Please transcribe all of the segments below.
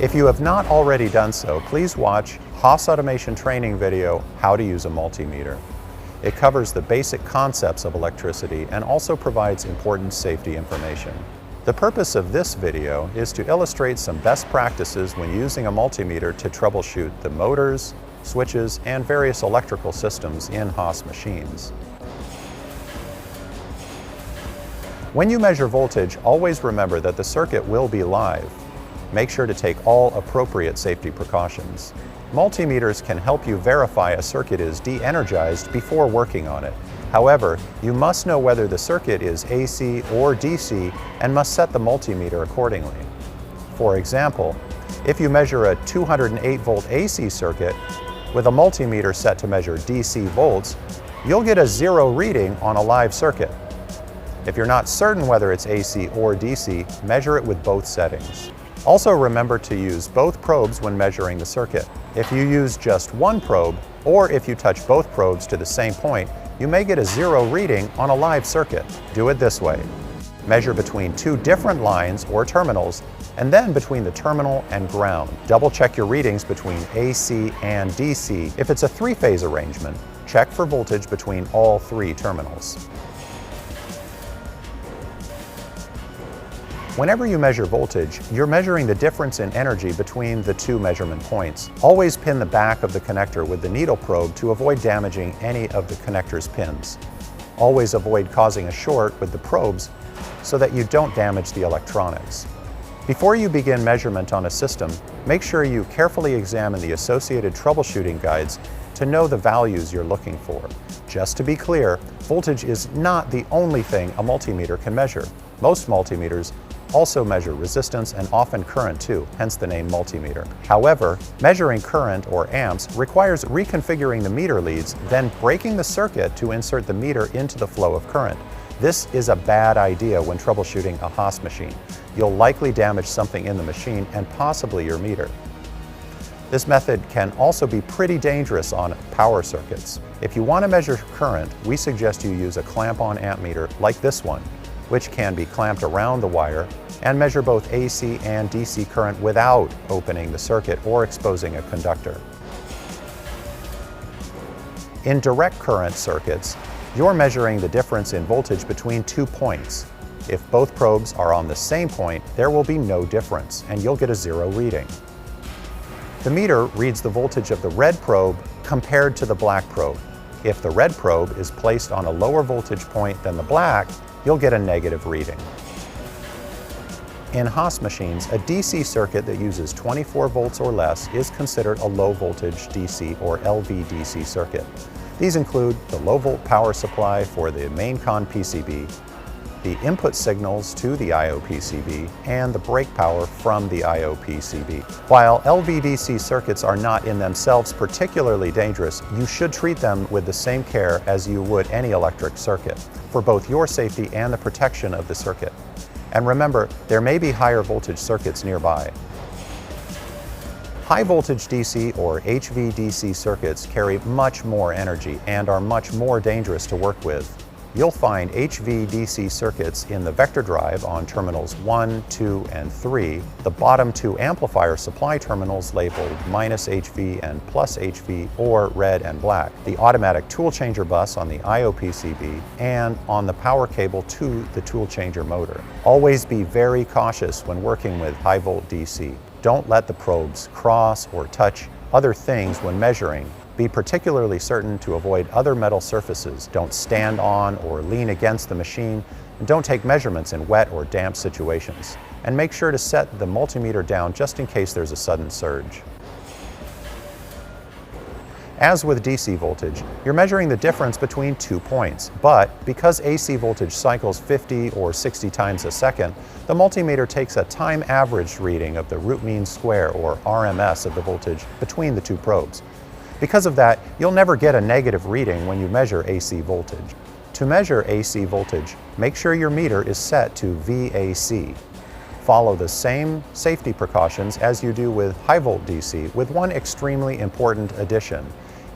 If you have not already done so, please watch Haas Automation training video, How to Use a Multimeter. It covers the basic concepts of electricity and also provides important safety information. The purpose of this video is to illustrate some best practices when using a multimeter to troubleshoot the motors, switches, and various electrical systems in Haas machines. When you measure voltage, always remember that the circuit will be live. Make sure to take all appropriate safety precautions. Multimeters can help you verify a circuit is de-energized before working on it. However, you must know whether the circuit is AC or DC and must set the multimeter accordingly. For example, if you measure a 208 volt AC circuit with a multimeter set to measure DC volts, you'll get a zero reading on a live circuit. If you're not certain whether it's AC or DC, measure it with both settings. Also remember to use both probes when measuring the circuit. If you use just one probe, or if you touch both probes to the same point, you may get a zero reading on a live circuit. Do it this way. Measure between two different lines or terminals, and then between the terminal and ground. Double check your readings between AC and DC. If it's a three-phase arrangement, check for voltage between all three terminals. Whenever you measure voltage, you're measuring the difference in energy between the two measurement points. Always pin the back of the connector with the needle probe to avoid damaging any of the connector's pins. Always avoid causing a short with the probes so that you don't damage the electronics. Before you begin measurement on a system, make sure you carefully examine the associated troubleshooting guides to know the values you're looking for. Just to be clear, voltage is not the only thing a multimeter can measure. Most multimeters also measure resistance and often current too, hence the name multimeter. However, measuring current or amps requires reconfiguring the meter leads, then breaking the circuit to insert the meter into the flow of current. This is a bad idea when troubleshooting a Haas machine. You'll likely damage something in the machine and possibly your meter. This method can also be pretty dangerous on power circuits. If you want to measure current, we suggest you use a clamp-on amp meter like this one which can be clamped around the wire and measure both AC and DC current without opening the circuit or exposing a conductor. In direct current circuits, you're measuring the difference in voltage between two points. If both probes are on the same point, there will be no difference, and you'll get a zero reading. The meter reads the voltage of the red probe compared to the black probe. If the red probe is placed on a lower voltage point than the black, you'll get a negative reading. In Haas machines, a DC circuit that uses 24 volts or less is considered a low voltage DC or LVDC circuit. These include the low volt power supply for the main con PCB, the input signals to the IOPCB, and the brake power from the IOPCB. While LVDC circuits are not in themselves particularly dangerous, you should treat them with the same care as you would any electric circuit, for both your safety and the protection of the circuit. And remember, there may be higher voltage circuits nearby. High voltage DC or HVDC circuits carry much more energy and are much more dangerous to work with. You'll find HVDC circuits in the vector drive on terminals 1, 2, and 3, the bottom two amplifier supply terminals labeled minus HV and plus HV or red and black, the automatic tool changer bus on the IOPCB, and on the power cable to the tool changer motor. Always be very cautious when working with high volt DC. Don't let the probes cross or touch other things when measuring be particularly certain to avoid other metal surfaces. Don't stand on or lean against the machine, and don't take measurements in wet or damp situations. And make sure to set the multimeter down just in case there's a sudden surge. As with DC voltage, you're measuring the difference between two points, but because AC voltage cycles 50 or 60 times a second, the multimeter takes a time averaged reading of the root mean square or RMS of the voltage between the two probes. Because of that, you'll never get a negative reading when you measure AC voltage. To measure AC voltage, make sure your meter is set to VAC. Follow the same safety precautions as you do with high volt DC with one extremely important addition.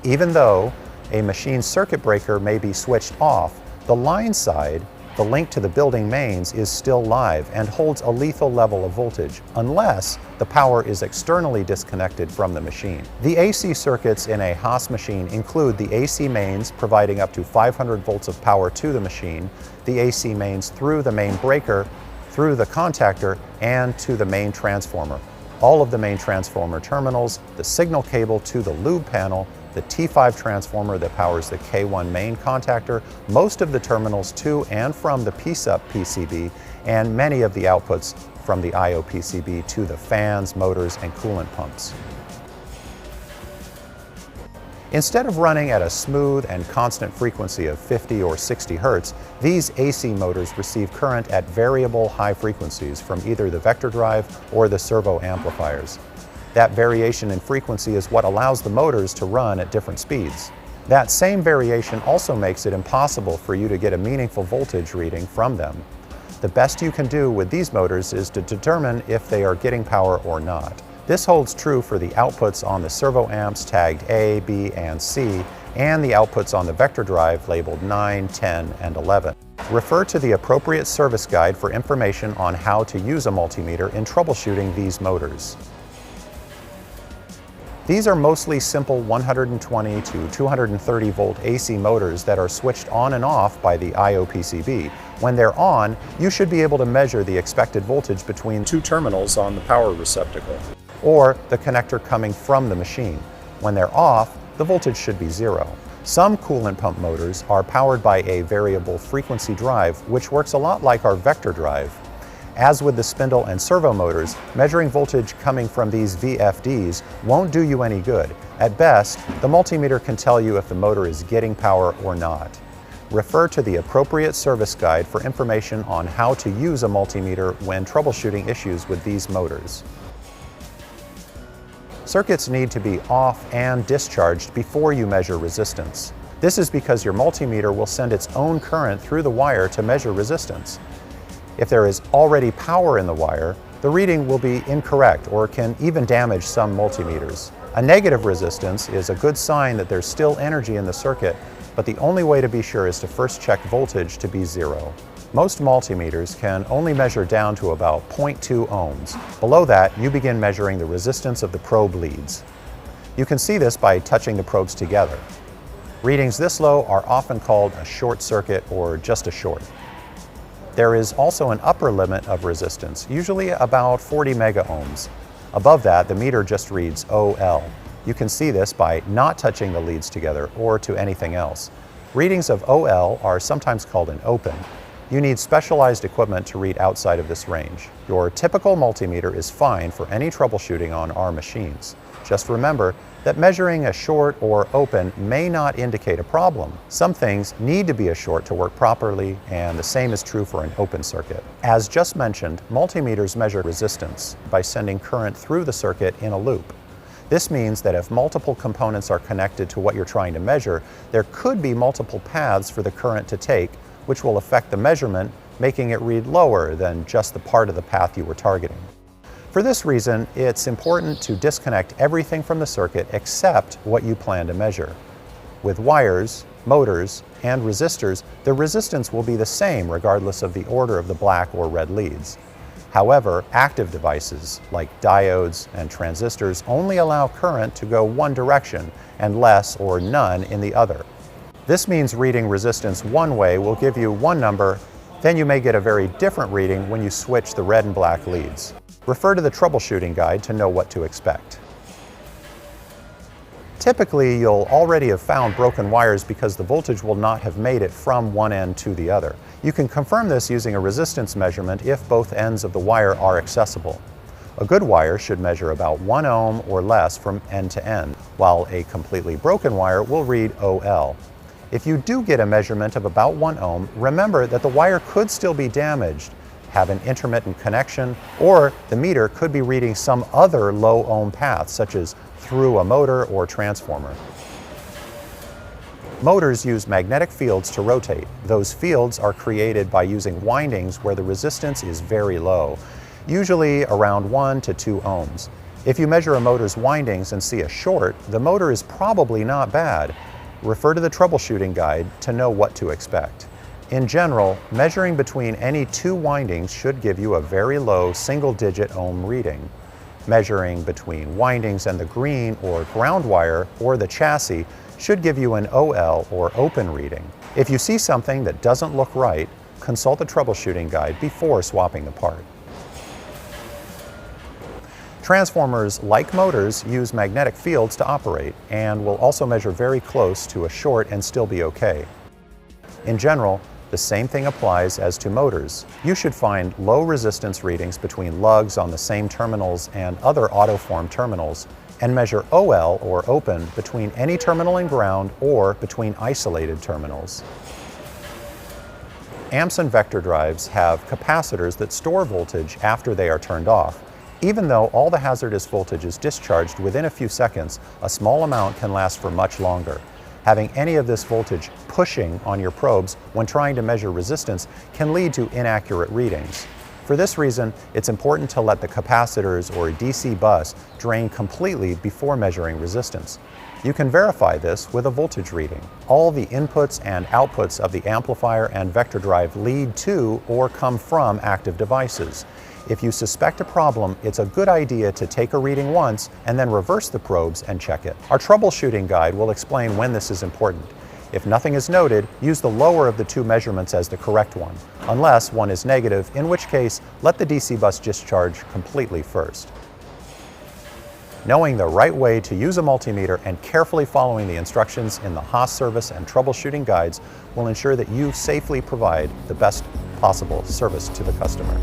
Even though a machine circuit breaker may be switched off, the line side, the link to the building mains is still live and holds a lethal level of voltage, unless the power is externally disconnected from the machine. The AC circuits in a Haas machine include the AC mains providing up to 500 volts of power to the machine, the AC mains through the main breaker, through the contactor, and to the main transformer. All of the main transformer terminals, the signal cable to the lube panel, the T5 transformer that powers the K1 main contactor, most of the terminals to and from the PSUP PCB, and many of the outputs from the IO PCB to the fans, motors, and coolant pumps. Instead of running at a smooth and constant frequency of 50 or 60 Hertz, these AC motors receive current at variable high frequencies from either the vector drive or the servo amplifiers. That variation in frequency is what allows the motors to run at different speeds. That same variation also makes it impossible for you to get a meaningful voltage reading from them. The best you can do with these motors is to determine if they are getting power or not. This holds true for the outputs on the servo amps tagged A, B, and C, and the outputs on the vector drive labeled 9, 10, and 11. Refer to the appropriate service guide for information on how to use a multimeter in troubleshooting these motors. These are mostly simple 120 to 230 volt AC motors that are switched on and off by the IO PCB. When they're on, you should be able to measure the expected voltage between two terminals on the power receptacle, or the connector coming from the machine. When they're off, the voltage should be zero. Some coolant pump motors are powered by a variable frequency drive, which works a lot like our vector drive. As with the spindle and servo motors, measuring voltage coming from these VFDs won't do you any good. At best, the multimeter can tell you if the motor is getting power or not. Refer to the appropriate service guide for information on how to use a multimeter when troubleshooting issues with these motors. Circuits need to be off and discharged before you measure resistance. This is because your multimeter will send its own current through the wire to measure resistance. If there is already power in the wire, the reading will be incorrect or can even damage some multimeters. A negative resistance is a good sign that there's still energy in the circuit, but the only way to be sure is to first check voltage to be zero. Most multimeters can only measure down to about 0.2 ohms. Below that, you begin measuring the resistance of the probe leads. You can see this by touching the probes together. Readings this low are often called a short circuit or just a short. There is also an upper limit of resistance, usually about 40 megaohms. Above that, the meter just reads OL. You can see this by not touching the leads together or to anything else. Readings of OL are sometimes called an open. You need specialized equipment to read outside of this range. Your typical multimeter is fine for any troubleshooting on our machines. Just remember that measuring a short or open may not indicate a problem. Some things need to be a short to work properly, and the same is true for an open circuit. As just mentioned, multimeters measure resistance by sending current through the circuit in a loop. This means that if multiple components are connected to what you're trying to measure, there could be multiple paths for the current to take, which will affect the measurement, making it read lower than just the part of the path you were targeting. For this reason, it's important to disconnect everything from the circuit except what you plan to measure. With wires, motors, and resistors, the resistance will be the same regardless of the order of the black or red leads. However, active devices like diodes and transistors only allow current to go one direction and less or none in the other. This means reading resistance one way will give you one number, then you may get a very different reading when you switch the red and black leads. Refer to the troubleshooting guide to know what to expect. Typically, you'll already have found broken wires because the voltage will not have made it from one end to the other. You can confirm this using a resistance measurement if both ends of the wire are accessible. A good wire should measure about 1 ohm or less from end to end, while a completely broken wire will read OL. If you do get a measurement of about 1 ohm, remember that the wire could still be damaged have an intermittent connection, or the meter could be reading some other low ohm path, such as through a motor or transformer. Motors use magnetic fields to rotate. Those fields are created by using windings where the resistance is very low, usually around 1 to 2 ohms. If you measure a motor's windings and see a short, the motor is probably not bad. Refer to the troubleshooting guide to know what to expect. In general, measuring between any two windings should give you a very low single digit ohm reading. Measuring between windings and the green or ground wire or the chassis should give you an OL or open reading. If you see something that doesn't look right, consult the troubleshooting guide before swapping the part. Transformers, like motors, use magnetic fields to operate and will also measure very close to a short and still be okay. In general, the same thing applies as to motors. You should find low resistance readings between lugs on the same terminals and other autoform terminals and measure OL or open between any terminal and ground or between isolated terminals. Amps and vector drives have capacitors that store voltage after they are turned off. Even though all the hazardous voltage is discharged within a few seconds, a small amount can last for much longer. Having any of this voltage pushing on your probes when trying to measure resistance can lead to inaccurate readings. For this reason, it's important to let the capacitors or DC bus drain completely before measuring resistance. You can verify this with a voltage reading. All the inputs and outputs of the amplifier and vector drive lead to or come from active devices. If you suspect a problem, it's a good idea to take a reading once and then reverse the probes and check it. Our troubleshooting guide will explain when this is important. If nothing is noted, use the lower of the two measurements as the correct one, unless one is negative, in which case, let the DC bus discharge completely first. Knowing the right way to use a multimeter and carefully following the instructions in the Haas service and troubleshooting guides will ensure that you safely provide the best possible service to the customer.